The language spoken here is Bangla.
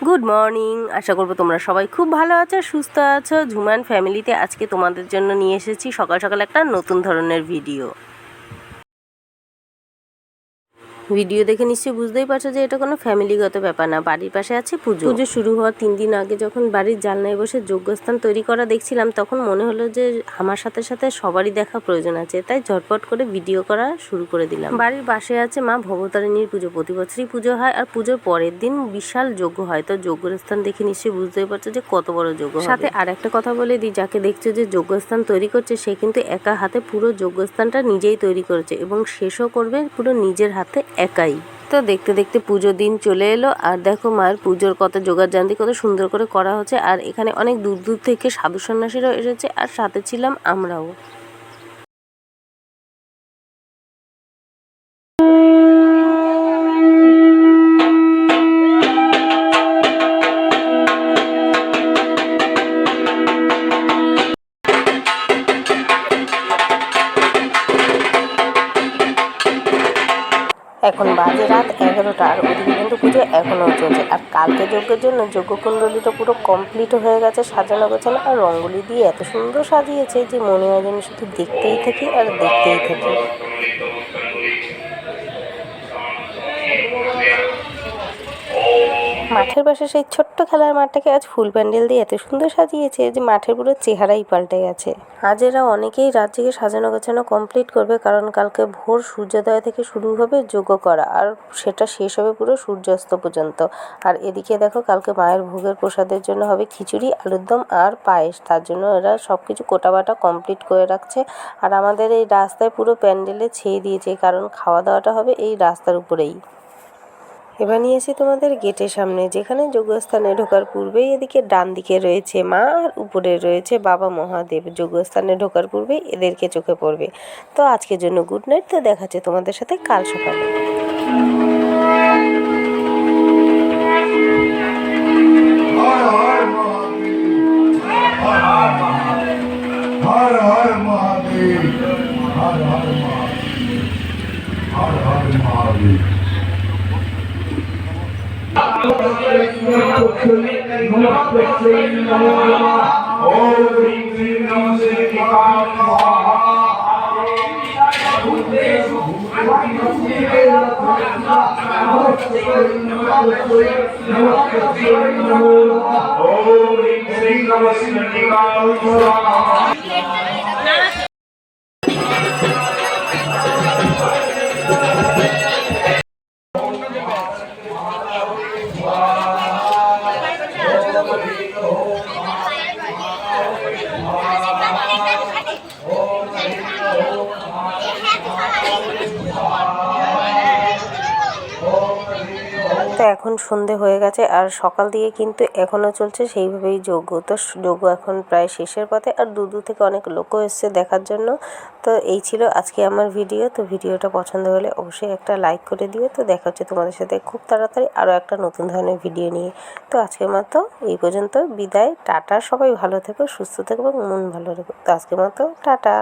গুড মর্নিং আশা করব তোমরা সবাই খুব ভালো আছো, সুস্থ আছো। ঝুমান ফ্যামিলিতে আজকে তোমাদের জন্য নিয়ে এসেছি সকাল সকাল একটা নতুন ধরনের ভিডিও ভিডিও দেখে নিশ্চয়ই বুঝতেই পারছ যে এটা কোনো ফ্যামিলিগত ব্যাপার না। বাড়ির পাশে আছে পুজো। পুজো শুরু হওয়ার তিন দিন আগে যখন বাড়ির জানলায় বসে যোগ্যস্থান তৈরি করা দেখছিলাম, তখন মনে হলো যে আমার সাথে সাথে সবারই দেখা প্রয়োজন আছে, তাই ঝটপট করে ভিডিও করা শুরু করে দিলাম। বাড়ির পাশে আছে মা ভবতারিণীর পুজো। প্রতি বছরই পুজো হয় আর পুজোর পরের দিন বিশাল যজ্ঞ হয়। তো যজ্ঞস্থান দেখে নিশ্চয়ই বুঝতেই পারছ যে কত বড় যজ্ঞ সাথে আর একটা কথা বলে দিই, যাকে দেখছ যে যজ্ঞস্থান তৈরি করছে, সে কিন্তু একা হাতে পুরো যজ্ঞস্থানটা নিজেই তৈরি করেছে এবং শেষও করবে পুরো নিজের হাতে একাই। তো দেখতে দেখতে পুজোর দিন চলে এলো, আর দেখো মার পুজোর কত জোগাড় জানতি কত সুন্দর করে করা হচ্ছে, আর এখানে অনেক দূর দূর থেকে সাধু সন্ন্যাসীরাও এসেছে, আর সাথে ছিলাম আমরাও। এখন বাজে রাত এগারোটা আর ওদিকে কিন্তু পুজো এখনও চলছে। আর কালকে যজ্ঞের জন্য যজ্ঞকুণ্ডলিটা পুরো কমপ্লিট হয়ে গেছে সাজানো গোছানো আর রঙ্গোলি দিয়ে এত সুন্দর সাজিয়েছে যে মনে হয় যেন শুধু দেখতেই থাকি আর দেখতেই থাকি। মাঠের পাশে সেই ছোট্ট খেলার মাঠটাকে আজ ফুল প্যান্ডেল দিয়ে এত সুন্দর সাজিয়েছে যে মাঠের পুরো চেহারাই পাল্টে গেছে। আজ এরা অনেকেই রাত জেগে সাজানো গোছানো কমপ্লিট করবে কারণ কালকে ভোর সূর্যোদয় থেকে শুরু হবে যোগ্য করা আর সেটা শেষ হবে পুরো সূর্যাস্ত পর্যন্ত। আর এদিকে দেখো কালকে মায়ের ভোগের প্রসাদের জন্য হবে খিচুড়ি, আলুর দম আর পায়েস। তার জন্য এরা সব কিছু কোটাবাটা কমপ্লিট করে রাখছে। আর আমাদের এই রাস্তায় পুরো প্যান্ডেলে ছেয়ে দিয়েছে কারণ খাওয়া দাওয়াটা হবে এই রাস্তার উপরেই। এবার নিয়েছি তোমাদের গেটের সামনে যেখানে যোগস্থানে ঢোকার পূর্বেই এদিকে ডান দিকে রয়েছে মা আর উপরে রয়েছে বাবা মহাদেব যোগস্থানে ঢোকার পূর্বেই এদেরকে চোখে পড়বে তো আজকের জন্য গুড নাইট তো দেখাচ্ছে তোমাদের সাথে কাল সকালে हर हर महादेव हर हर महादेव हर हर Mahadev Om Shri Namaskar Namaskar हो তো এখন সন্ধে হয়ে গেছে আর সকাল দিয়ে কিন্তু এখনও চলছে সেইভাবেই যজ্ঞ। তো যজ্ঞ এখন প্রায় শেষের পথে আর দূর দূর থেকে অনেক লোকও এসছে দেখার জন্য। তো এই ছিল আজকে আমার ভিডিও। তো ভিডিওটা পছন্দ হলে অবশ্যই একটা লাইক করে দিও। তো দেখা হচ্ছে তোমাদের সাথে খুব তাড়াতাড়ি আরও একটা নতুন ধরনের ভিডিও নিয়ে। তো আজকের মতো এই পর্যন্ত। বিদায়। টাটা। সবাই ভালো থেকো, সুস্থ থেকো এবং মন ভালো রেখো। তো আজকের মতো টাটা।